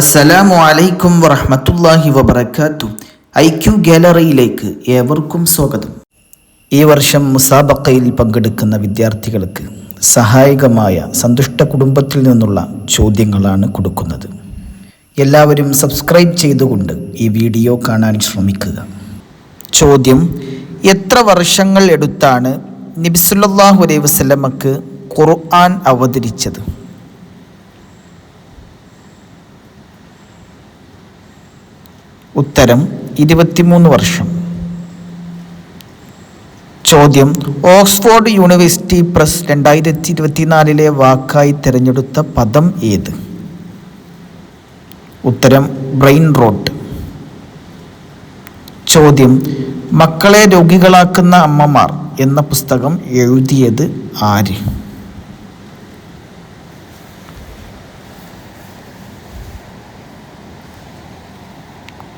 അസ്സലാമു അലൈക്കും വറഹമത്തല്ലാഹി വബർക്കാത്തു ഐ ക്യു ഗാലറിയിലേക്ക് ഏവർക്കും സ്വാഗതം. ഈ വർഷം മുസാബക്കയിൽ പങ്കെടുക്കുന്ന വിദ്യാർത്ഥികൾക്ക് സഹായകമായ സന്തുഷ്ട കുടുംബത്തിൽ നിന്നുള്ള ചോദ്യങ്ങളാണ് കൊടുക്കുന്നത്. എല്ലാവരും സബ്സ്ക്രൈബ് ചെയ്തുകൊണ്ട് ഈ വീഡിയോ കാണാൻ ശ്രമിക്കുക. ചോദ്യം എത്ര വർഷങ്ങൾ എടുത്താണ് നബിസുല്ലാഹു അലൈഹി വസ്ലമക്ക് ഖുർആൻ അവതരിച്ചത്? ഉത്തരം ഇരുപത്തിമൂന്ന് വർഷം. ചോദ്യം ഓക്സ്ഫോർഡ് യൂണിവേഴ്സിറ്റി പ്രസ് രണ്ടായിരത്തി ഇരുപത്തിനാലിലെ വാക്കായി തിരഞ്ഞെടുത്ത പദം ഏത്? ഉത്തരം ബ്രെയിൻ റോട്ട്. ചോദ്യം മക്കളെ രോഗികളാക്കുന്ന അമ്മമാർ എന്ന പുസ്തകം എഴുതിയത് ആര്?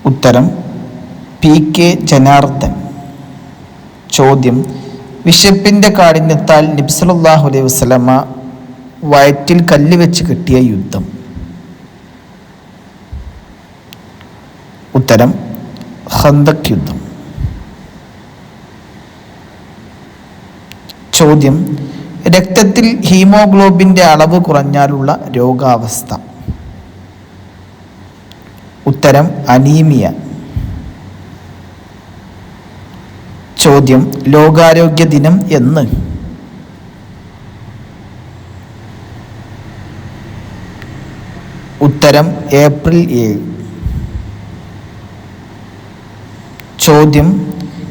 ഉത്തരം പി കെ ജനാർദ്ദൻ. ചോദ്യം വിശപ്പിന്റെ കാഠിന്യത്താൽ നബ്സലല്ലാഹു അലൈഹി വസ്ലമ വയറ്റിൽ കല്ല് വെച്ച് കിട്ടിയ യുദ്ധം. ഉത്തരം ഹന്തക് യുദ്ധം. ചോദ്യം രക്തത്തിൽ ഹീമോഗ്ലോബിന്റെ അളവ് കുറഞ്ഞാലുള്ള രോഗാവസ്ഥ. ഉത്തരം അനീമിയ. ചോദ്യം ലോകാരോഗ്യ ദിനം എന്ന്. ഉത്തരം ഏപ്രിൽ ഏഴ്. ചോദ്യം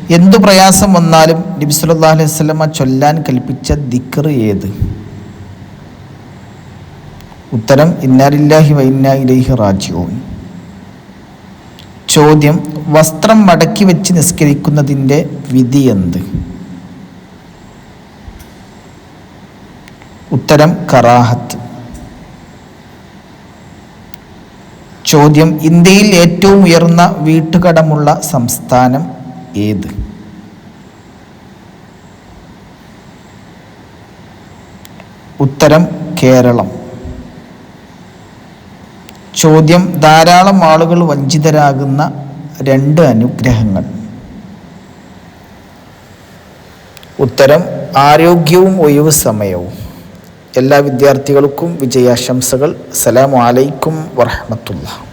എന്തു പ്രയാസം വന്നാലും നബി സല്ലല്ലാഹു അലൈഹി വസല്ലമ ചൊല്ലാൻ കൽപ്പിച്ച ദിക്ർ ഏത്? ഉത്തരം ഇന്നാലില്ലാഹി വൈന്നാ ഇലൈഹി റാജിഊൻ. ചോദ്യം വസ്ത്രം മടക്കി വെച്ച് നിസ്കരിക്കുന്നതിന്റെ വിധി എന്ത് ഉത്തരം കറാഹത്ത്. ചോദ്യം ഇന്ത്യയിൽ ഏറ്റവും ഉയർന്ന വീട്ടുകടമുള്ള സംസ്ഥാനം ഏത്? ഉത്തരം കേരളം. ചോദ്യം ധാരാളം ആളുകൾ വഞ്ചിതരാകുന്ന രണ്ട് അനുഗ്രഹങ്ങൾ. ഉത്തരം ആരോഗ്യവും ഒഴിവ് സമയവും. എല്ലാ വിദ്യാർത്ഥികൾക്കും വിജയാശംസകൾ. സലാം അലൈക്കും വറഹമത്തുള്ള